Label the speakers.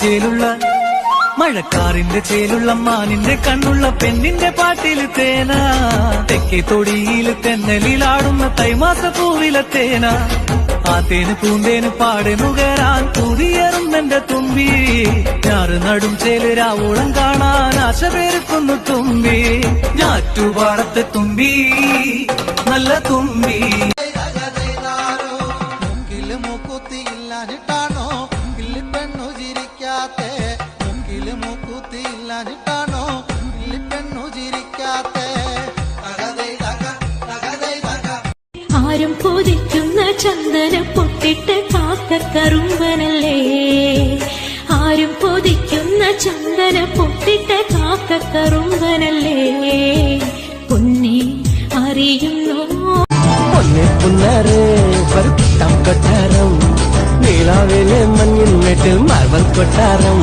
Speaker 1: ചേലുള്ള മഴക്കാറിന്റെ ചേലുള്ള മാനിന്റെ കണ്ണുള്ള പെണ്ണിന്റെ പാട്ടിൽ തേന. തെക്കേ തൊടിയിൽ തെന്നലിലാടുന്ന തൈമാസ പൂവിലെ തേന. ആ തേന് പൂന്തേന് പാടെ നുകരാൻ പുതിയറുന്നെന്റെ തുമ്പി. ഞാറ് നടും ചേലരാവോളം കാണാൻ ആശ പേരുക്കുന്നു തുമ്പി. ഞാറ്റുപാടത്തെ തുമ്പി നല്ല തുമ്പി.
Speaker 2: മുങ്കിൽ പെണ്ണു ചിരിക്കാത്തെ.
Speaker 3: ആരും കൊതിക്കുന്ന ചന്ദന പൊട്ടിട്ട് കാക്ക കറുമ്പനല്ലേ ആരും പൊതിക്കുന്ന ചന്ദന പൊട്ടിട്ട് കാക്ക കറുമ്പനല്ലേ പൊന്നെ അറിയുന്നോ?
Speaker 4: പൊന്നെ പുന്നറ് പരുത്തം കൊട്ടാരം. നീളാവിലെ മഞ്ഞിൻ മെട്ടിൽ മാർബൽ കൊട്ടാരം.